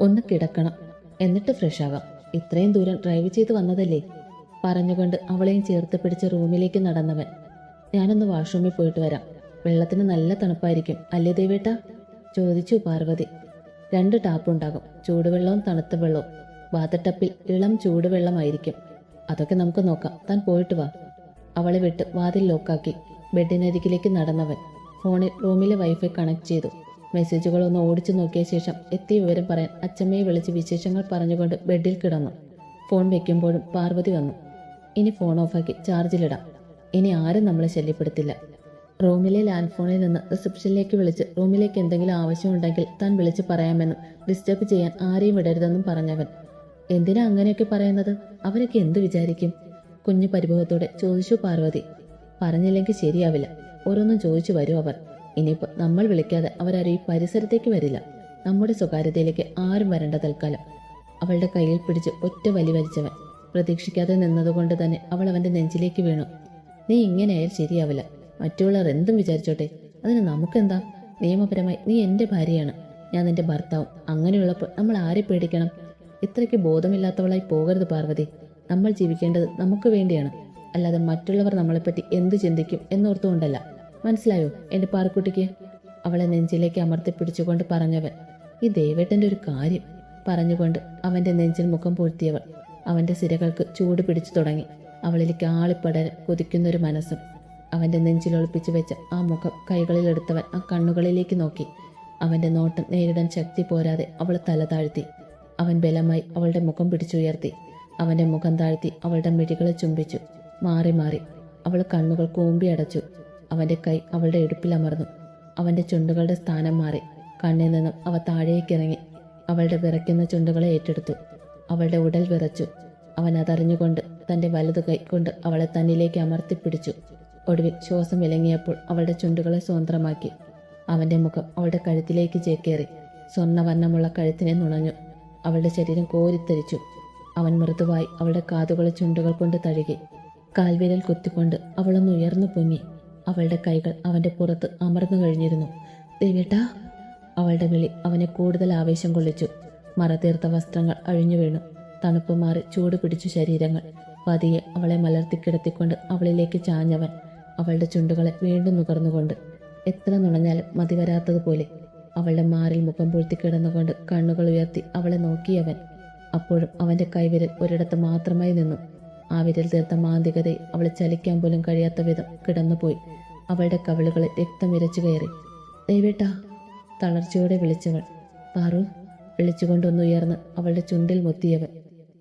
ഒന്ന് കിടക്കണം. എന്നിട്ട് ഫ്രഷ് ആകാം. ഇത്രയും ദൂരം ഡ്രൈവ് ചെയ്ത് വന്നതല്ലേ? പറഞ്ഞുകൊണ്ട് അവളെയും ചേർത്ത് പിടിച്ച റൂമിലേക്ക് നടന്നവൻ. ഞാനൊന്ന് വാഷ്റൂമിൽ പോയിട്ട് വരാം. വെള്ളത്തിന് നല്ല തണുപ്പായിരിക്കും. അല്ലേ ദേവേട്ട? ചോദിച്ചു പാർവതി. രണ്ട് ടാപ്പുണ്ടാകും ചൂടുവെള്ളവും തണുത്ത വെള്ളവും. വാതട്ടപ്പിൽ ഇളം ചൂടുവെള്ളമായിരിക്കും. അതൊക്കെ നമുക്ക് നോക്കാം. താൻ പോയിട്ട് വാ. അവളെ വിട്ട് വാതിൽ ലോക്കാക്കി ബെഡിനരികിലേക്ക് നടന്നവൻ. ഫോണിൽ റൂമിലെ വൈഫൈ കണക്ട് ചെയ്തു. മെസ്സേജുകൾ ഒന്ന് ഓടിച്ചു നോക്കിയ ശേഷം എത്തിയ വിവരം പറയാൻ അച്ഛമ്മയെ വിളിച്ച് വിശേഷങ്ങൾ പറഞ്ഞുകൊണ്ട് ബെഡിൽ കിടന്നു. ഫോൺ വെക്കുമ്പോഴും പാർവതി വന്നു. ഇനി ഫോൺ ഓഫാക്കി ചാർജിലിടാം. ഇനി ആരും നമ്മളെ ശല്യപ്പെടുത്തില്ല. റൂമിലെ ലാൻഡ് ഫോണിൽ നിന്ന് റിസപ്ഷനിലേക്ക് വിളിച്ച് റൂമിലേക്ക് എന്തെങ്കിലും ആവശ്യമുണ്ടെങ്കിൽ താൻ വിളിച്ച് പറയാമെന്നും ഡിസ്റ്റർബ് ചെയ്യാൻ ആരെയും വിടരുതെന്നും പറഞ്ഞവൻ. എന്തിനാ അങ്ങനെയൊക്കെ പറയുന്നത്? അവരൊക്കെ എന്തു വിചാരിക്കും? കുഞ്ഞു പരിഭവത്തോടെ ചോദിച്ചു പാർവതി. പറഞ്ഞില്ലെങ്കിൽ ശരിയാവില്ല. ഓരോന്നും ചോദിച്ചു വരും അവർ. ഇനിയിപ്പോൾ നമ്മൾ വിളിക്കാതെ അവരാരും ഈ പരിസരത്തേക്ക് വരില്ല. നമ്മുടെ സ്വകാര്യതയിലേക്ക് ആരും വരേണ്ട തൽക്കാലം. അവളുടെ കയ്യിൽ പിടിച്ച് ഒറ്റ വലി വലിച്ചവൻ. പ്രതീക്ഷിക്കാതെ നിന്നതുകൊണ്ട് തന്നെ അവൾ അവന്റെ നെഞ്ചിലേക്ക് വീണു. നീ ഇങ്ങനെയായാൽ ശരിയാവില്ല. മറ്റുള്ളവർ എന്തും വിചാരിച്ചോട്ടെ. അതിന് നമുക്കെന്താ? നിയമപരമായി നീ എന്റെ ഭാര്യയാണ്. ഞാൻ നിന്റെ ഭർത്താവും. അങ്ങനെയുള്ളപ്പോൾ നമ്മൾ ആരെ പേടിക്കണം? ഇത്രയ്ക്ക് ബോധമില്ലാത്തവളായി പോകരുത് പാർവതി. നമ്മൾ ജീവിക്കേണ്ടത് നമുക്ക് വേണ്ടിയാണ്. അല്ലാതെ മറ്റുള്ളവർ നമ്മളെപ്പറ്റി എന്ത് ചിന്തിക്കും എന്നോർത്തുകൊണ്ടല്ല. മനസ്സിലായോ? എന്റെ പാറക്കുട്ടിക്ക്? അവളെ നെഞ്ചിലേക്ക് അമർത്തി പിടിച്ചുകൊണ്ട് പറഞ്ഞവൻ. ഈ ദേവേട്ടന്റെ ഒരു കാര്യം പറഞ്ഞുകൊണ്ട് അവന്റെ നെഞ്ചിൽ മുഖം പൂഴ്ത്തിയവൾ. അവന്റെ സിരകൾക്ക് ചൂട് പിടിച്ചു തുടങ്ങി. അവളിലേക്ക് ആളിപ്പടര കൊതിക്കുന്നൊരു മനസ്സും. അവന്റെ നെഞ്ചിൽ ഒളിപ്പിച്ചു വെച്ച ആ മുഖം കൈകളിലെടുത്തവൻ ആ കണ്ണുകളിലേക്ക് നോക്കി. അവന്റെ നോട്ടം നേരിടാൻ ശക്തി പോരാതെ അവൾ തല താഴ്ത്തി. അവൻ ബലമായി അവളുടെ മുഖം പിടിച്ചുയർത്തി. അവന്റെ മുഖം താഴ്ത്തി അവളുടെ മിഴികളെ ചുംബിച്ചു. മാറി മാറി അവൾ കണ്ണുകൾ കൂമ്പി അടച്ചു അവന്റെ കൈ അവളുടെ ഇടുപ്പിൽ അമർന്നു. അവന്റെ ചുണ്ടുകളുടെ സ്ഥാനം മാറി. കണ്ണിൽ നിന്നും അവ താഴേക്കിറങ്ങി. അവളുടെ വിറയ്ക്കുന്ന ചുണ്ടുകളെ ഏറ്റെടുത്തു. അവളുടെ ഉടൽ വിറച്ചു. അവൻ അതറിഞ്ഞുകൊണ്ട് തന്റെ വലതു കൈ കൊണ്ട് അവളെ തന്നിലേക്ക് അമർത്തിപ്പിടിച്ചു. ഒടുവിൽ ശ്വാസം വിലങ്ങിയപ്പോൾ അവളുടെ ചുണ്ടുകളെ സ്വതന്ത്രമാക്കി. അവന്റെ മുഖം അവളുടെ കഴുത്തിലേക്ക് ചേക്കേറി. സ്വർണവർണമുള്ള കഴുത്തിനെ നുണഞ്ഞു. അവളുടെ ശരീരം കോരിത്തരിച്ചു അവൻ മൃദുവായി അവളുടെ കാതുകളെ ചുണ്ടുകൾ കൊണ്ട് തഴുകി. കാൽവിരൽ കുത്തിക്കൊണ്ട് അവളൊന്ന് ഉയർന്നു പൊങ്ങി. അവളുടെ കൈകൾ അവന്റെ പുറത്ത് അമർന്നു കഴിഞ്ഞിരുന്നു. ദേവേട്ടാ അവളുടെ വിളി അവനെ കൂടുതൽ ആവേശം കൊള്ളിച്ചു. മറതീർത്ത വസ്ത്രങ്ങൾ അഴിഞ്ഞു വീണു. തണുപ്പ് മാറി ചൂട് പിടിച്ചു ശരീരങ്ങൾ. പതിയെ അവളെ മലർത്തി കിടത്തിക്കൊണ്ട് അവളിലേക്ക് ചാഞ്ഞവൻ അവളുടെ ചുണ്ടുകളെ വീണ്ടും നുകർന്നുകൊണ്ട്. എത്ര നുണഞ്ഞാലും മതി വരാത്തതുപോലെ അവളുടെ മാറിൽ മുഖം പൊഴുത്തി കിടന്നുകൊണ്ട് കണ്ണുകൾ ഉയർത്തി അവളെ നോക്കിയവൻ അപ്പോഴും അവന്റെ കൈവിരൽ ഒരിടത്ത് മാത്രമായി നിന്നു. ആ വിരൽ തീർത്ത മാന്തികതയിൽ അവളെ ചലിക്കാൻ പോലും കഴിയാത്ത വിധം കിടന്നുപോയി. അവളുടെ കവിളുകളിൽ രക്തം ഇരച്ചു കയറി. ദൈവേട്ടാ തളർച്ചയോടെ വിളിച്ചവൾ. പാറു വിളിച്ചുകൊണ്ടൊന്നുയർന്ന് അവളുടെ ചുണ്ടിൽ മുത്തിയവൻ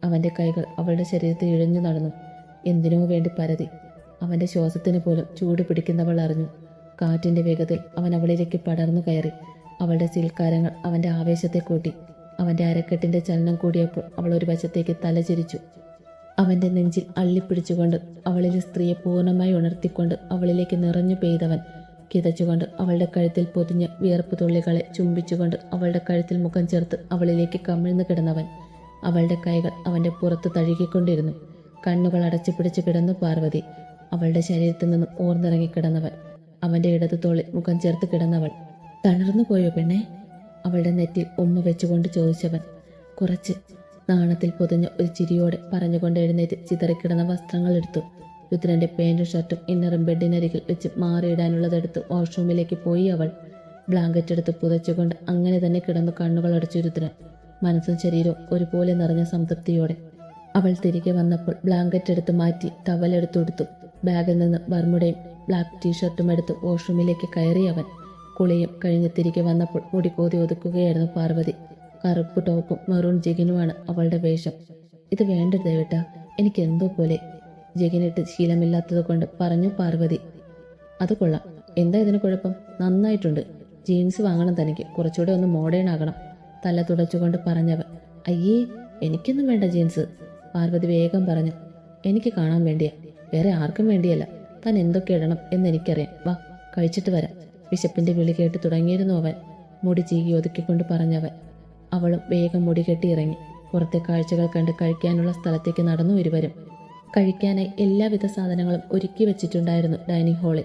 അവന്റെ കൈകൾ അവളുടെ ശരീരത്തിൽ ഇഴഞ്ഞു നടന്നു. എന്തിനോ വേണ്ടി പരതി? അവന്റെ ശ്വാസത്തിന് പോലും ചൂട് പിടിക്കുന്നവൾ അറിഞ്ഞു. കാറ്റിന്റെ വേഗത്തിൽ അവൻ അവളിലേക്ക് പടർന്നു കയറി. അവളുടെ സീൽക്കാരങ്ങൾ അവന്റെ ആവേശത്തെ കൂട്ടി. അവന്റെ അരക്കെട്ടിന്റെ ചലനം കൂടിയപ്പോൾ അവൾ ഒരു വശത്തേക്ക് തലചിരിച്ചു. അവന്റെ നെഞ്ചിൽ അള്ളിപ്പിടിച്ചുകൊണ്ട് അവളിലെ സ്ത്രീയെ പൂർണമായി ഉണർത്തിക്കൊണ്ട് അവളിലേക്ക് നിറഞ്ഞു പെയ്തവൻ. കിതച്ചുകൊണ്ട് അവളുടെ കഴുത്തിൽ പൊതിഞ്ഞ വിയർപ്പ് തുള്ളികളെ ചുംബിച്ചുകൊണ്ട് അവളുടെ കഴുത്തിൽ മുഖം ചേർത്ത് അവളിലേക്ക് കമിഴ്ന്നു കിടന്നവൻ. അവളുടെ കൈകൾ അവന്റെ പുറത്ത് തഴുകിക്കൊണ്ടിരുന്നു. കണ്ണുകൾ അടച്ചു പിടിച്ച് കിടന്നു പാർവതി. അവളുടെ ശരീരത്തിൽ നിന്നും ഓർന്നിറങ്ങി കിടന്നവൻ. അവന്റെ ഇടതു തോളിൽ മുഖം ചേർത്ത് കിടന്നവൾ. തളർന്നു പോയോ പെണ്ണെ? അവളുടെ നെറ്റിൽ ഉമ്മ വെച്ചുകൊണ്ട് ചോദിച്ചവൻ. കുറച്ച് നാണത്തിൽ പൊതിഞ്ഞ ഒരു ചിരിയോടെ പറഞ്ഞുകൊണ്ട് എഴുന്നേറ്റ് ചിതറിക്കിടന്ന വസ്ത്രങ്ങൾ എടുത്തു. രുദ്രന്റെ പാന്റും ഷർട്ടും ഇന്നറും ബെഡിനരികിൽ വെച്ച് മാറിയിടാനുള്ളതെടുത്ത് വാഷ്റൂമിലേക്ക് പോയി അവൾ. ബ്ലാങ്കറ്റ് എടുത്ത് പുതച്ചുകൊണ്ട് അങ്ങനെ തന്നെ കിടന്നു കണ്ണുകൾ അടച്ചു രുദ്രൻ. മനസ്സും ശരീരവും ഒരുപോലെ നിറഞ്ഞ സംതൃപ്തിയോടെ. അവൾ തിരികെ വന്നപ്പോൾ ബ്ലാങ്കറ്റ് എടുത്ത് മാറ്റി കൊടുത്തു ബാഗിൽ നിന്ന് ബർമുടയും ബ്ലാക്ക് ടീഷർട്ടും എടുത്ത് വാഷ്റൂമിലേക്ക് കയറി അവൻ. കുളിയും കഴിഞ്ഞ് തിരികെ വന്നപ്പോൾ മുടി ഒതുക്കുകയായിരുന്നു പാർവതി. കറുപ്പ് ടോപ്പും മെറൂൺ ജഗിനുമാണ് അവളുടെ വേഷം. ഇത് വേണ്ട ദേവേട്ട എനിക്ക് എന്തോ പോലെ. ജഗിനിട്ട് ശീലമില്ലാത്തത് കൊണ്ട് പറഞ്ഞു പാർവതി. അത് കൊള്ളാം. എന്താ ഇതിന് കുഴപ്പം? നന്നായിട്ടുണ്ട്. ജീൻസ് വാങ്ങണം തനിക്ക്. കുറച്ചുകൂടെ ഒന്ന് മോഡേൺ ആകണം. തല തുടച്ചുകൊണ്ട് പറഞ്ഞവൻ. അയ്യേ എനിക്കൊന്നും വേണ്ട ജീൻസ്. പാർവതി വേഗം പറഞ്ഞു. എനിക്ക് കാണാൻ വേണ്ടിയാ. വേറെ ആർക്കും വേണ്ടിയല്ല. താൻ എന്തൊക്കെ ഇടണം എന്ന് എനിക്കറിയാം വാ കഴിച്ചിട്ട് വരാം. വിശപ്പിന്റെ വിളി കേട്ട് തുടങ്ങിയിരുന്നു അവൻ. മുടി ചീകി ഒതുക്കിക്കൊണ്ട് പറഞ്ഞവൻ. അവളും വേഗം മുടികെട്ടി ഇറങ്ങി. പുറത്തെ കാഴ്ചകൾ കണ്ട് കഴിക്കാനുള്ള സ്ഥലത്തേക്ക് നടന്നു ഇരുവരും. കഴിക്കാനായി എല്ലാവിധ സാധനങ്ങളും ഒരുക്കി വെച്ചിട്ടുണ്ടായിരുന്നു ഡൈനിങ് ഹാളിൽ.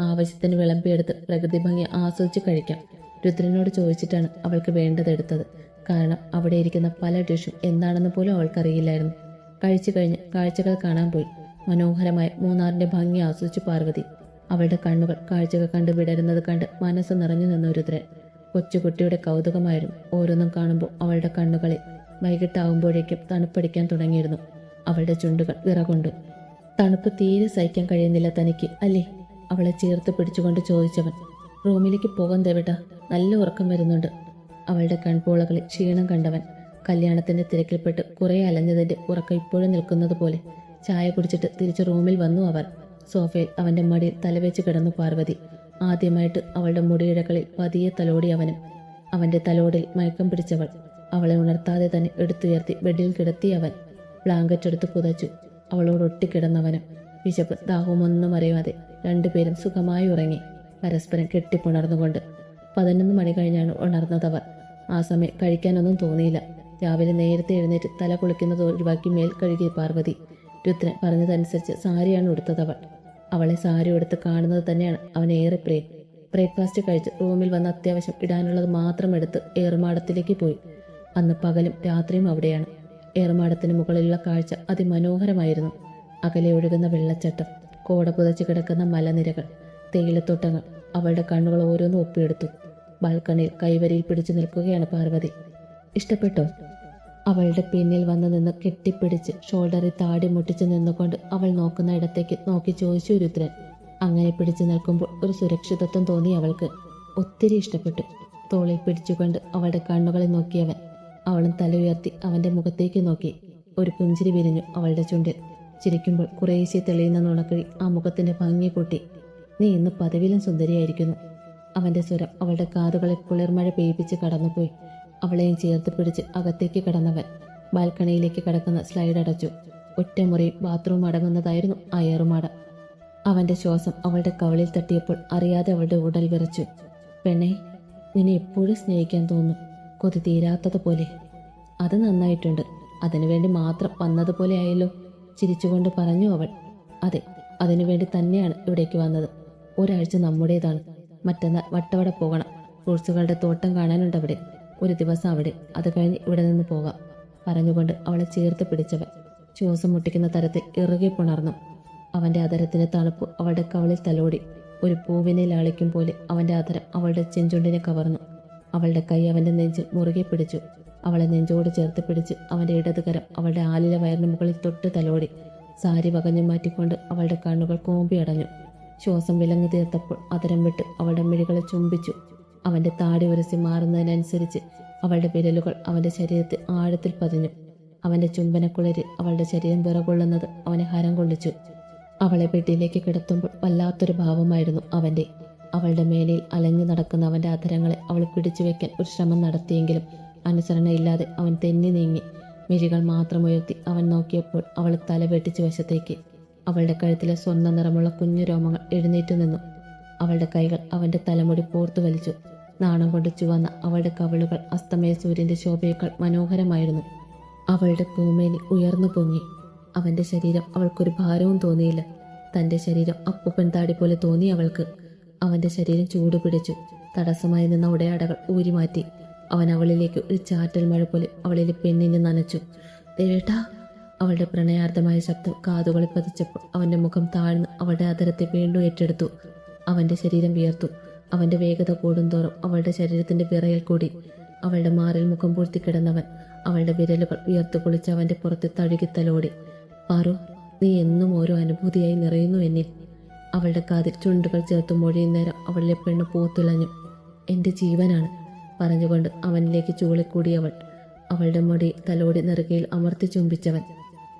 ആവശ്യത്തിന് വിളമ്പിയെടുത്ത് പ്രകൃതി ഭംഗി ആസ്വദിച്ച് കഴിക്കാം. രുദ്രനോട് ചോദിച്ചിട്ടാണ് അവൾക്ക് വേണ്ടതെടുത്തത് കാരണം അവിടെ ഇരിക്കുന്ന പല ഡിഷും എന്താണെന്ന് പോലും അവൾക്കറിയില്ലായിരുന്നു. കഴിച്ചു കഴിഞ്ഞ് കാഴ്ചകൾ കാണാൻ പോയി. മനോഹരമായ മൂന്നാറിന്റെ ഭംഗി ആസ്വദിച്ചു പാർവതി. അവളുടെ കണ്ണുകൾ കാഴ്ചകൾ കണ്ട് വിടരുന്നത് കണ്ട് മനസ്സ് നിറഞ്ഞു നിന്ന രുദ്രൻ. കൊച്ചുകുട്ടിയുടെ കൗതുകമായിരുന്നു. ഓരോന്നും കാണുമ്പോൾ അവളുടെ കണ്ണുകളിൽ വൈകിട്ടാവുമ്പോഴേക്കും തണുപ്പടിക്കാൻ തുടങ്ങിയിരുന്നു. അവളുടെ ചുണ്ടുകൾ വിറകൊണ്ടു. തണുപ്പ് തീരെ സഹിക്കാൻ കഴിയുന്നില്ല തനിക്ക് അല്ലേ? അവളെ ചേർത്ത് പിടിച്ചുകൊണ്ട് ചോദിച്ചവൻ റൂമിലേക്ക് പോകാൻ തേവിട്ട നല്ല ഉറക്കം വരുന്നുണ്ട്. അവളുടെ കൺപോളകളിൽ ക്ഷീണം കണ്ടവൻ കല്യാണത്തിന്റെ തിരക്കിൽപ്പെട്ട് കുറെ അലഞ്ഞതിന്റെ ഉറക്കം ഇപ്പോഴും നിൽക്കുന്നത് പോലെ. ചായ കുടിച്ചിട്ട് തിരിച്ച് റൂമിൽ വന്നു അവർ. സോഫയിൽ അവന്റെ മടിയിൽ തലവെച്ച് കിടന്നു പാർവതി. ആദ്യമായിട്ട് അവളുടെ മുടിയിഴകളിൽ പതിയെ തലോടി അവനും. അവന്റെ തലോടിൽ മയക്കം പിടിച്ചവൾ. അവളെ ഉണർത്താതെ തന്നെ എടുത്തുയർത്തി ബെഡിൽ കിടത്തി അവൻ. ബ്ലാങ്കറ്റ് എടുത്ത് പുതച്ചു. അവളോട് ഒട്ടിക്കിടന്നവനും. വിശപ്പ് ദാഹമൊന്നും അറിയാതെ രണ്ടുപേരും സുഖമായി ഉറങ്ങി. പരസ്പരം കെട്ടിപ്പുണർന്നുകൊണ്ട് പതിനൊന്ന് മണി കഴിഞ്ഞാണ് ഉണർന്നതവർ. ആ സമയം കഴിക്കാനൊന്നും തോന്നിയില്ല. രാവിലെ നേരത്തെ എഴുന്നേറ്റ് തല കുളിക്കുന്നത് ഒഴിവാക്കി മേൽ കഴുകി പാർവതി. രുദ്രൻ പറഞ്ഞതനുസരിച്ച് സാരിയാണ് ഉടുത്തതവൾ. അവളെ സാരി എടുത്ത് കാണുന്നത് തന്നെയാണ് അവൻ ഏറെ പ്രിയം. ബ്രേക്ക്ഫാസ്റ്റ് കഴിച്ച് റൂമിൽ വന്ന് അത്യാവശ്യം ഇടാനുള്ളത് മാത്രം എടുത്ത് ഏറുമാടത്തിലേക്ക് പോയി. അന്ന് പകലും രാത്രിയും അവിടെയാണ്. ഏറുമാടത്തിന് മുകളിലുള്ള കാഴ്ച അതിമനോഹരമായിരുന്നു. അകലെ ഒഴുകുന്ന വെള്ളച്ചട്ടം കോട പുതച്ച് കിടക്കുന്ന മലനിരകൾ തേയിലത്തോട്ടങ്ങൾ അവളുടെ കണ്ണുകൾ ഓരോന്നും ഒപ്പിയെടുത്തു. ബാൽക്കണിയിൽ കൈവരിയിൽ പിടിച്ചു നിൽക്കുകയാണ് പാർവതി. ഇഷ്ടപ്പെട്ടോ? അവളുടെ പിന്നിൽ വന്ന് നിന്ന് കെട്ടിപ്പിടിച്ച് ഷോൾഡറിൽ താടി മുട്ടിച്ച് നിന്നുകൊണ്ട് അവൾ നോക്കുന്ന ഇടത്തേക്ക് നോക്കി ചോദിച്ചു രുദ്രൻ. അങ്ങനെ പിടിച്ചു നിൽക്കുമ്പോൾ ഒരു സുരക്ഷിതത്വം തോന്നി അവൾക്ക്. ഒത്തിരി ഇഷ്ടപ്പെട്ടു. തോളിൽ പിടിച്ചുകൊണ്ട് അവളുടെ കണ്ണുകളിൽ നോക്കിയവൻ. അവളും തല ഉയർത്തി അവന്റെ മുഖത്തേക്ക് നോക്കി. ഒരു പുഞ്ചിരി വിരിഞ്ഞു അവളുടെ ചുണ്ടിൽ. ചിരിക്കുമ്പോൾ കുറേശ്ശെ തെളിയുന്ന നുണക്കിഴി ആ മുഖത്തിന്റെ ഭംഗി കൂട്ടി. നീ ഇന്ന് പതിവിലും സുന്ദരിയായിരിക്കുന്നു. അവന്റെ സ്വരം അവളുടെ കാതുകളെ കുളിർമഴ പെയ്യിപ്പിച്ച് കടന്നുപോയി. അവളെയും ചേർത്ത് പിടിച്ച് അകത്തേക്ക് കടന്നവൻ ബാൽക്കണിയിലേക്ക് കടക്കുന്ന സ്ലൈഡ് അടച്ചു. ഒറ്റമുറിയും ബാത്റൂം അടങ്ങുന്നതായിരുന്നു അയറുമാട. അവന്റെ ശ്വാസം അവളുടെ കവളിൽ തട്ടിയപ്പോൾ അറിയാതെ അവളുടെ ഉടൽ വിറച്ചു. പെണ്ണെ നിന്നെ എപ്പോഴും സ്നേഹിക്കാൻ തോന്നും. കൊതി തീരാത്തതുപോലെ അത് നന്നായിട്ടുണ്ട്. അതിനുവേണ്ടി മാത്രം വന്നതുപോലെ ആയല്ലോ ചിരിച്ചുകൊണ്ട് പറഞ്ഞു അവൾ. അതെ അതിനുവേണ്ടി തന്നെയാണ് ഇവിടേക്ക് വന്നത്. ഒരാഴ്ച നമ്മുടേതാണ്. മറ്റന്നാൾ വട്ടവട പോകണം. ഫ്രൂട്ട്സുകളുടെ തോട്ടം കാണാനുണ്ട് അവിടെ. ഒരു ദിവസം അവിടെ അത് കഴിഞ്ഞ് ഇവിടെ നിന്ന് പോകാം. പറഞ്ഞുകൊണ്ട് അവളെ ചേർത്ത് പിടിച്ചവൻ ശ്വാസം മുട്ടിക്കുന്ന തരത്തിൽ ഇറുകി പുണർന്നു. അവന്റെ അതരത്തിന്റെ തണുപ്പ് അവളുടെ കവളിൽ തലോടി. ഒരു പൂവിനെ ലാളിക്കും പോലെ അവന്റെ അതരം അവളുടെ ചെഞ്ചുണ്ടിനെ കവർന്നു. അവളുടെ കൈ അവന്റെ നെഞ്ചിൽ മുറുകെ പിടിച്ചു. അവളെ നെഞ്ചോട് ചേർത്ത് പിടിച്ച് അവന്റെ ഇടതുകരം അവളുടെ ആലില വയറിന് മുകളിൽ തൊട്ട് തലോടി. സാരി വകഞ്ഞു മാറ്റിക്കൊണ്ട് അവളുടെ കണ്ണുകൾ കോമ്പി അടഞ്ഞു ശ്വാസം വിലങ്ങു തീർത്തപ്പോൾ അതരം വിട്ട് അവളുടെ മിഴികളെ ചുംബിച്ചു. അവന്റെ താടി ഉരസി മാറുന്നതിനനുസരിച്ച് അവളുടെ വിരലുകൾ അവന്റെ ശരീരത്തിൽ ആഴത്തിൽ പതിഞ്ഞു. അവന്റെ ചുംബനക്കുളരി അവളുടെ ശരീരം വിറകൊള്ളുന്നത് അവനെ ഹരം കൊള്ളിച്ചു. അവളെ പെട്ടിയിലേക്ക് കിടത്തുമ്പോൾ വല്ലാത്തൊരു ഭാവമായിരുന്നു അവന്റെ. അവളുടെ മേലിൽ അലഞ്ഞു നടക്കുന്ന അവന്റെ അധരങ്ങളെ അവൾ പിടിച്ചു വെക്കാൻ ഒരു ശ്രമം നടത്തിയെങ്കിലും അനുസരണയില്ലാതെ അവൻ തെന്നി നീങ്ങി. മിഴികൾ മാത്രം ഉയർത്തി അവൻ നോക്കിയപ്പോൾ അവൾ തല വെട്ടിച്ച് വശത്തേക്ക്. അവളുടെ കഴുത്തിലെ സ്വർണ നിറമുള്ള കുഞ്ഞു രോമങ്ങൾ എഴുന്നേറ്റു നിന്നു. അവളുടെ കൈകൾ അവന്റെ തലമുടി പോർത്തു വലിച്ചു. നാണം കൊണ്ട് ചുവന്ന അവളുടെ കവളുകൾ അസ്തമയ സൂര്യന്റെ ശോഭയേക്കാൾ മനോഹരമായിരുന്നു. അവളുടെ പൂമേനി ഉയർന്നു പൊങ്ങി. അവന്റെ ശരീരം അവൾക്കൊരു ഭാരവും തോന്നിയില്ല. തന്റെ ശരീരം അപ്പൂപ്പൻ താടി പോലെ തോന്നി അവൾക്ക്. അവന്റെ ശരീരം ചൂടുപിടിച്ചു തടസ്സമായി നിന്ന ഉടയാടകൾ ഊരിമാറ്റി. അവൻ അവളിലേക്ക് ഒരു ചാറ്റൽ മഴ പോലെ അവളിലെ പെണ്ണിനെ നനച്ചു. ദേവേട്ടാ അവളുടെ പ്രണയാർത്ഥമായ ശബ്ദം കാതുകളിൽ പതിച്ചപ്പോൾ അവന്റെ മുഖം താഴ്ന്ന് അവളുടെ അതരത്തെ വീണ്ടും ഏറ്റെടുത്തു. അവന്റെ ശരീരം വിയർത്തു. അവന്റെ വേഗത കൂടുന്തോറും അവളുടെ ശരീരത്തിന്റെ വിറയിൽ കൂടി. അവളുടെ മാറിൽ മുഖം പൂഴ്ത്തി കിടന്നവൻ അവളുടെ വിരലുകൾ വിയർത്തു കുളിച്ച് അവന്റെ പുറത്ത് തഴുകിത്തലോടി. പാറു നീ എന്നും ഓരോ അനുഭൂതിയായി നിറയുന്നു എന്നിൽ. അവളുടെ കാതിൽ ചുണ്ടുകൾ ചേർത്ത് മൊഴിയും നേരം അവളിലെ പെണ്ണ് പൂത്തുലഞ്ഞു എന്റെ ജീവനാണ് പറഞ്ഞുകൊണ്ട് അവനിലേക്ക് ചൂളിക്കൂടിയവൾ അവളുടെ മുടി തലോടി നെറുകയിൽ അമർത്തി ചുംബിച്ചവൻ.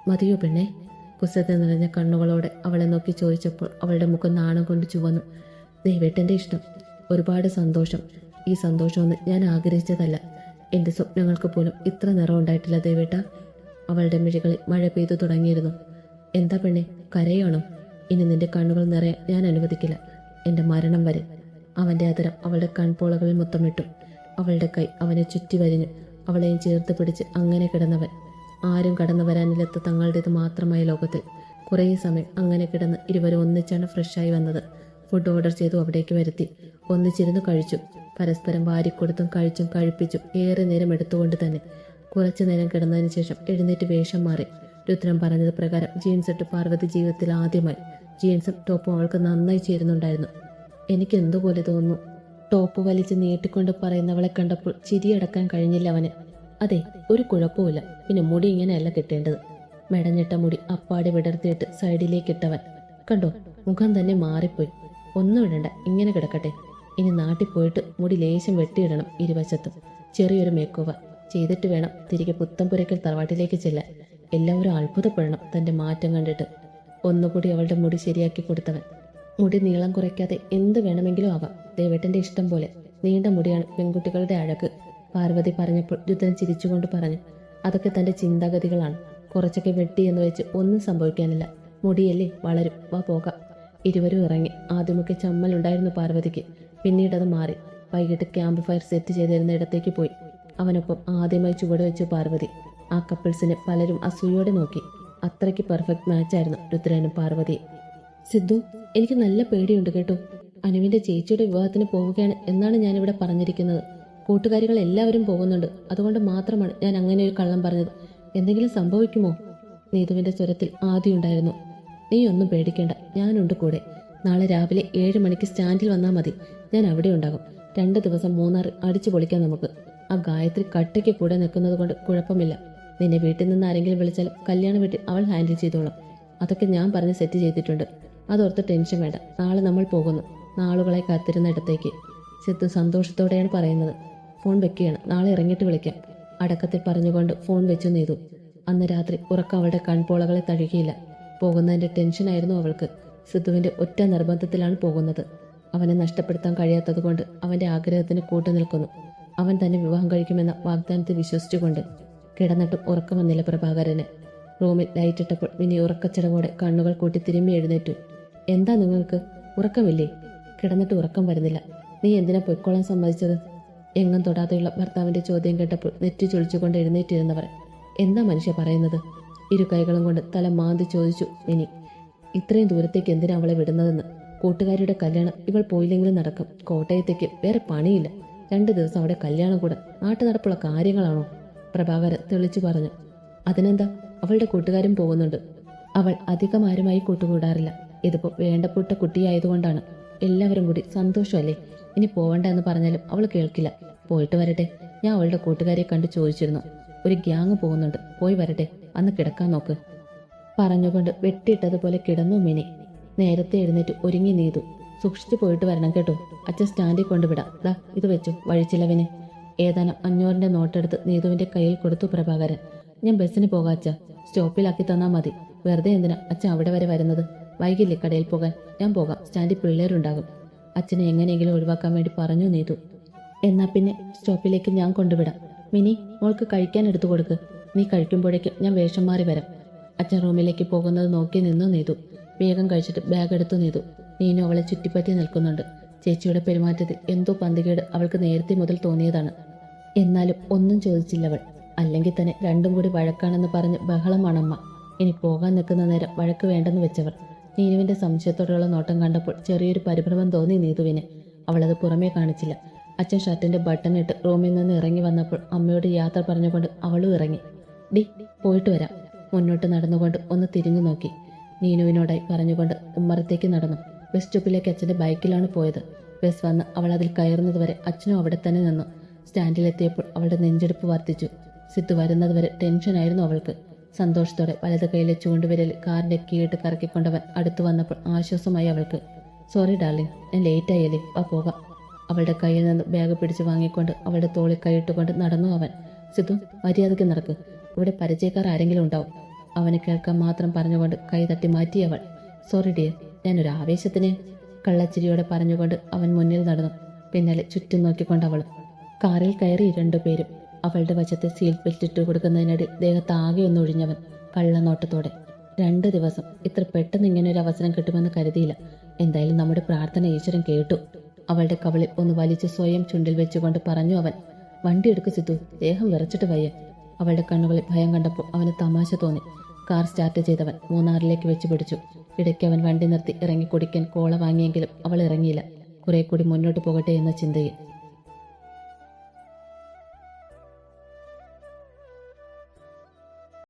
മതിയോ പെണ്ണെ? കുസൃതി നിറഞ്ഞ കണ്ണുകളോടെ അവളെ നോക്കി ചോദിച്ചപ്പോൾ അവളുടെ മുഖം നാണം കൊണ്ട് ചുവന്നു. ദൈവേട്ടന്റെ ഇഷ്ടം. ഒരുപാട് സന്തോഷം. ഈ സന്തോഷമൊന്നും ഞാൻ ആഗ്രഹിച്ചതല്ല. എന്റെ സ്വപ്നങ്ങൾക്ക് പോലും ഇത്ര നിറം ഉണ്ടായിട്ടില്ല ദേവേട്ട. അവളുടെ മിഴികളിൽ മഴ പെയ്തു തുടങ്ങിയിരുന്നു. എന്താ പെണ്ണെ കരയാണോ? ഇനി നിന്റെ കണ്ണുകൾ നിറയാൻ ഞാൻ അനുവദിക്കില്ല. എന്റെ മരണം വരെ. അവന്റെ അതരം അവളുടെ കൺപോളകളിൽ മുത്തമിട്ടു അവളുടെ കൈ അവനെ ചുറ്റി വരിഞ്ഞു അവളെയും ചേർത്ത് പിടിച്ച് അങ്ങനെ കിടന്നവൻ ആരും കടന്നു വരാനില്ലാത്ത തങ്ങളുടേത് മാത്രമായ ലോകത്തിൽ കുറേ സമയം അങ്ങനെ കിടന്ന് ഇരുവരും ഒന്നിച്ചാണ് ഫ്രഷായി വന്നത്. ഫുഡ് ഓർഡർ ചെയ്തു അവിടേക്ക് വരുത്തി. ഒന്നിച്ചിരുന്ന് കഴിച്ചു. പരസ്പരം വാരിക്കൊടുത്തും കഴിച്ചും കഴിപ്പിച്ചും ഏറെ നേരം എടുത്തുകൊണ്ട് തന്നെ കുറച്ചു നേരം കിടന്നതിന് ശേഷം എഴുന്നേറ്റ് വേഷം മാറി. രുദ്രൻ പറഞ്ഞത് പ്രകാരം ജീൻസ് ഇട്ട് പാർവതി ജീവിതത്തിൽ ആദ്യമായി. ജീൻസും ടോപ്പും അവൾക്ക് നന്നായി ചേരുന്നുണ്ടായിരുന്നു. എനിക്ക് എന്തുപോലെ തോന്നുന്നു? ടോപ്പ് വലിച്ച് നീട്ടിക്കൊണ്ട് പറയുന്നവളെ കണ്ടപ്പോൾ ചിരിയടക്കാൻ കഴിഞ്ഞില്ല അവന്. അതെ ഒരു കുഴപ്പമില്ല പിന്നെ മുടി ഇങ്ങനെയല്ല കിട്ടേണ്ടത്. മെടഞ്ഞിട്ട മുടി അപ്പാടി വിടർത്തിയിട്ട് സൈഡിലേക്ക് ഇട്ടവൻ കണ്ടോ മുഖം തന്നെ മാറിപ്പോയി. ഒന്നും ഇടണ്ട ഇങ്ങനെ കിടക്കട്ടെ. ഇനി നാട്ടിൽ പോയിട്ട് മുടി ലേശം വെട്ടിയിടണം ഇരുവശത്തും. ചെറിയൊരു മേക്കോവ. ചെയ്തിട്ട് വേണം തിരികെ പുത്തംപുരയ്ക്കൽ തറവാട്ടിലേക്ക് ചെല്ലാൻ. എല്ലാവരും അത്ഭുതപ്പെടണം തന്റെ മാറ്റം കണ്ടിട്ട്. ഒന്നുകൂടി അവളുടെ മുടി ശരിയാക്കി കൊടുത്തവൻ. മുടി നീളം കുറയ്ക്കാതെ എന്ത് വേണമെങ്കിലും ആവാം ദേവേട്ടന്റെ ഇഷ്ടം പോലെ. നീണ്ട മുടിയാണ് പെൺകുട്ടികളുടെ അഴക്. പാർവതി പറഞ്ഞപ്പോൾ രുദ്രൻ ചിരിച്ചുകൊണ്ട് പറഞ്ഞു അതൊക്കെ തന്റെ ചിന്താഗതികളാണ്. കുറച്ചൊക്കെ വെട്ടി എന്ന് വെച്ച് ഒന്നും സംഭവിക്കാനില്ല. മുടിയല്ലേ? വളരും. വാ പോകാം. ഇരുവരും ഇറങ്ങി. ആദ്യമൊക്കെ ചമ്മലുണ്ടായിരുന്നു പാർവതിക്ക്. പിന്നീട് അത് മാറി. വൈകിട്ട് ക്യാമ്പ് ഫയർ സെറ്റ് ചെയ്തിരുന്ന ഇടത്തേക്ക് പോയി. അവനൊപ്പം ആദ്യമായി ചുവട് വെച്ചു പാർവതി. ആ കപ്പിൾസിനെ പലരും അസൂയോടെ നോക്കി. അത്രയ്ക്ക് പെർഫെക്റ്റ് മാച്ചായിരുന്നു രുദ്രനും പാർവതി സിദ്ധു എനിക്ക് നല്ല പേടിയുണ്ട് കേട്ടോ. അനുവിന്റെ ചേച്ചിയുടെ വിവാഹത്തിന് പോവുകയാണ് എന്നാണ് ഞാനിവിടെ പറഞ്ഞിരിക്കുന്നത്. കൂട്ടുകാരികൾ എല്ലാവരും പോകുന്നുണ്ട്. അതുകൊണ്ട് മാത്രമാണ് ഞാൻ അങ്ങനെ ഒരു കള്ളം പറഞ്ഞത്. എന്തെങ്കിലും സംഭവിക്കുമോ? നീതുവിന്റെ സ്വരത്തിൽ ആദ്യമുണ്ടായിരുന്നു നീ ഒന്നും പേടിക്കേണ്ട. ഞാനുണ്ട് കൂടെ. നാളെ രാവിലെ ഏഴ് മണിക്ക് സ്റ്റാൻഡിൽ വന്നാൽ മതി. ഞാൻ അവിടെ ഉണ്ടാകും. രണ്ട് ദിവസം മൂന്നാർ അടിച്ചു പൊളിക്കാം നമുക്ക്. ആ ഗായത്രി കട്ടയ്ക്ക് കൂടെ നിൽക്കുന്നത് കൊണ്ട് കുഴപ്പമില്ല. നിന്നെ വീട്ടിൽ നിന്ന് ആരെങ്കിലും വിളിച്ചാൽ കല്യാണ വീട്ടിൽ അവൾ ഹാൻഡിൽ ചെയ്തോളും. അതൊക്കെ ഞാൻ പറഞ്ഞ് സെറ്റ് ചെയ്തിട്ടുണ്ട്. അതോർത്ത് ടെൻഷൻ വേണ്ട. നാളെ നമ്മൾ പോകുന്നു. നാളുകളെ കാത്തിരുന്ന ഇടത്തേക്ക്. സിദ്ധു സന്തോഷത്തോടെയാണ് പറയുന്നത്. ഫോൺ വെക്കുകയാണ്. നാളെ ഇറങ്ങിയിട്ട് വിളിക്കാം. അടക്കത്തിൽ പറഞ്ഞുകൊണ്ട് ഫോൺ വെച്ചു നീതു. അന്ന് രാത്രി ഉറക്കം അവളുടെ കൺപോളകളെ തഴുകിയില്ല. പോകുന്നതിന്റെ ടെൻഷനായിരുന്നു അവൾക്ക്. സിദ്ധുവിന്റെ ഒറ്റ നിർബന്ധത്തിലാണ് പോകുന്നത്. അവനെ നഷ്ടപ്പെടുത്താൻ കഴിയാത്തതുകൊണ്ട് അവന്റെ ആഗ്രഹത്തിന് കൂട്ടുനിൽക്കുന്നു അവൻ തന്നെ വിവാഹം കഴിക്കുമെന്ന വാഗ്ദാനത്തിൽ വിശ്വസിച്ചുകൊണ്ട് കിടന്നിട്ടും ഉറക്കം വന്നില്ല പ്രഭാകരന്. റൂമിൽ ലൈറ്റിട്ടപ്പോൾ മിനി ഉറക്കച്ചടവോടെ കണ്ണുകൾ കൂട്ടി തിരുമ്മി എഴുന്നേറ്റു. എന്താ നിങ്ങൾക്ക്? ഉറക്കമില്ലേ? കിടന്നിട്ട് ഉറക്കം വരുന്നില്ല. നീ എന്തിനാ പൊയ്ക്കോളാൻ സമ്മതിച്ചത്? എങ്ങും തൊടാതെയുള്ള ഭർത്താവിന്റെ ചോദ്യം കേട്ടപ്പോൾ നെറ്റി ചൊളിച്ചുകൊണ്ട് എഴുന്നേറ്റിരുന്നവർ എന്താ മനുഷ്യ പറയുന്നത്? ഇരു കൈകളും കൊണ്ട് തല മാന്തി ചോദിച്ചു മിനി. ഇത്രയും ദൂരത്തേക്ക് എന്തിനാ അവളെ വിടുന്നതെന്ന്? കൂട്ടുകാരിയുടെ കല്യാണം ഇവൾ പോയില്ലെങ്കിലും നടക്കും. കോട്ടയത്തേക്ക് വേറെ പണിയില്ല. രണ്ടു ദിവസം അവിടെ കല്യാണം കൂടെ. നാട്ടു നടപ്പുള്ള കാര്യങ്ങളാണോ? പ്രഭാകരൻ തെളിച്ചു പറഞ്ഞു. അതിനെന്താ? അവളുടെ കൂട്ടുകാരും പോകുന്നുണ്ട്. അവൾ അധികം ആരുമായി കൂട്ടുകൂടാറില്ല. ഇതിപ്പോ വേണ്ടപ്പെട്ട കുട്ടിയായതുകൊണ്ടാണ്. എല്ലാവരും കൂടി സന്തോഷമല്ലേ? ഇനി പോവണ്ട എന്ന് പറഞ്ഞാലും അവൾ കേൾക്കില്ല. പോയിട്ട് വരട്ടെ. ഞാൻ അവളുടെ കൂട്ടുകാരെ കണ്ട് ചോദിച്ചിരുന്നു. ഒരു ഗ്യാങ് പോകുന്നുണ്ട്. പോയി വരട്ടെ. അന്ന് കിടക്കാൻ നോക്ക്. പറഞ്ഞുകൊണ്ട് വെട്ടിയിട്ടതുപോലെ കിടന്നു മിനി. നേരത്തെ എഴുന്നേറ്റ് ഒരുങ്ങി നീതു. സൂക്ഷിച്ചു പോയിട്ട് വരണം കേട്ടോ. അച്ഛൻ സ്റ്റാൻഡിൽ കൊണ്ടുവിടാം. ദാ ഇത് വെച്ചു. വഴിച്ചിലവിന്. ഏതാനും അഞ്ഞൂറിന്റെ നോട്ടെടുത്ത് നീതുവിന്റെ കയ്യിൽ കൊടുത്തു പ്രഭാകരൻ. ഞാൻ ബസ്സിന് പോകാം അച്ഛ. സ്റ്റോപ്പിലാക്കി തന്നാൽ മതി. വെറുതെ എന്തിനാ അച്ഛൻ അവിടെ വരെ വരുന്നത്? വൈകില്ലേ കടയിൽ പോകാൻ? ഞാൻ പോകാം. സ്റ്റാൻഡിൽ പിള്ളേരുണ്ടാകും. അച്ഛനെ എങ്ങനെയെങ്കിലും ഒഴിവാക്കാൻ വേണ്ടി പറഞ്ഞു നീതു. എന്നാ പിന്നെ സ്റ്റോപ്പിലേക്ക് ഞാൻ കൊണ്ടുവിടാം. മിനി മോൾക്ക് കഴിക്കാൻ എടുത്തു കൊടുക്ക്. നീ കഴിക്കുമ്പോഴേക്കും ഞാൻ വേഷം മാറി വരാം. അച്ഛൻ റൂമിലേക്ക് പോകുന്നത് നോക്കി നിന്നു നീതു. വേഗം കഴിച്ചിട്ട് ബാഗ് എടുത്തു നീതു. നീനു അവളെ ചുറ്റിപ്പറ്റി നിൽക്കുന്നുണ്ട്. ചേച്ചിയുടെ പെരുമാറ്റത്തിൽ എന്തോ പന്തികേട് അവൾക്ക് നേരത്തെ മുതൽ തോന്നിയതാണ്. എന്നാലും ഒന്നും ചോദിച്ചില്ല അവൾ. അല്ലെങ്കിൽ തന്നെ രണ്ടും കൂടി വഴക്കാണെന്ന് പറഞ്ഞ് ബഹളമാണമ്മ ഇനി പോകാൻ നിൽക്കുന്ന നേരം വഴക്ക് വേണ്ടെന്ന് വെച്ചവർ നീനുവിന്റെ സംശയത്തോടെയുള്ള നോട്ടം കണ്ടപ്പോൾ ചെറിയൊരു പരിഭ്രമം തോന്നി നീതുവിന്. അവളത് പുറമേ കാണിച്ചില്ല. അച്ഛൻ ഷർട്ടിന്റെ ബട്ടൺ ഇട്ട് റൂമിൽ നിന്ന് ഇറങ്ങി വന്നപ്പോൾ അമ്മയോട് യാത്ര പറഞ്ഞുകൊണ്ട് അവളും ഇറങ്ങി. ഡി പോയിട്ട് വരാം. മുന്നോട്ട് നടന്നുകൊണ്ട് ഒന്ന് തിരിഞ്ഞു നോക്കി. നീനുവിനോടായി പറഞ്ഞുകൊണ്ട് ഉമ്മറത്തേക്ക് നടന്നു. ബസ് സ്റ്റോപ്പിലേക്ക് അച്ഛന്റെ ബൈക്കിലാണ് പോയത്. ബസ് വന്ന് അവൾ അതിൽ കയറുന്നതുവരെ അച്ഛനും അവിടെ തന്നെ നിന്നു. സ്റ്റാൻഡിലെത്തിയപ്പോൾ അവളുടെ നെഞ്ചെടുപ്പ് വർദ്ധിച്ചു. സിത്തു വരുന്നതുവരെ ടെൻഷനായിരുന്നു അവൾക്ക്. സന്തോഷത്തോടെ വലത് കൈയിലെ ചൂണ്ടുവിരൽ കാറിന്റെ കീഴിട്ട് കറക്കിക്കൊണ്ടവൻ അടുത്തു വന്നപ്പോൾ ആശ്വാസമായി അവൾക്ക് സോറി ഡാർലിംഗ് ഞാൻ ലേറ്റ് ആയല്ലേ വാ പോകാം. അവളുടെ കയ്യിൽ നിന്ന് ബാഗ് പിടിച്ച് വാങ്ങിക്കൊണ്ട് അവളുടെ തോളിൽ കൈയിട്ടുകൊണ്ട് നടന്നു അവൻ സിദ്ധു മര്യാദയ്ക്ക് നടക്ക്. ഇവിടെ പരിചയക്കാർ ആരെങ്കിലും ഉണ്ടാവും. അവനെ കേൾക്കാൻ മാത്രം പറഞ്ഞുകൊണ്ട് കൈ തട്ടി മാറ്റി അവൾ സോറി ഡിയർ ഞാനൊരു ആവേശത്തിന് കള്ളച്ചിരിയോടെ പറഞ്ഞുകൊണ്ട് അവൻ മുന്നിൽ നടന്നു. പിന്നാലെ ചുറ്റും നോക്കിക്കൊണ്ട് അവൾ കാറിൽ കയറി രണ്ടുപേരും അവളുടെ വശത്തെ സീൽ ബെൽറ്റ് ഇട്ട് കൊടുക്കുന്നതിനിടെ ദേഹത്ത് ആകെ ഒന്ന് ഒഴിഞ്ഞവൻ കള്ളനോട്ടത്തോടെ. രണ്ട് ദിവസം. ഇത്ര പെട്ടെന്ന് ഇങ്ങനെ ഒരു അവസരം കിട്ടുമെന്ന് കരുതിയില്ല. എന്തായാലും നമ്മുടെ പ്രാർത്ഥന ഈശ്വരൻ കേട്ടു. അവളുടെ കവളിൽ ഒന്ന് വലിച്ചു സ്വയം ചുണ്ടിൽ വെച്ചുകൊണ്ട് പറഞ്ഞു അവൻ വണ്ടി എടുക്കു സിത്തു ദേഹം വിറച്ചിട്ട് വയ്യ. അവളുടെ കണ്ണുകളിൽ ഭയം കണ്ടപ്പോൾ അവന് തമാശ തോന്നി. കാർ സ്റ്റാർട്ട് ചെയ്തവൻ മൂന്നാറിലേക്ക് വെച്ച് പിടിച്ചു. ഇടയ്ക്ക് അവൻ വണ്ടി നിർത്തി ഇറങ്ങി കുടിക്കാൻ കോള വാങ്ങിയെങ്കിലും അവൾ ഇറങ്ങിയില്ല. കുറെ കൂടി മുന്നോട്ട് പോകട്ടെ എന്ന ചിന്തയിൽ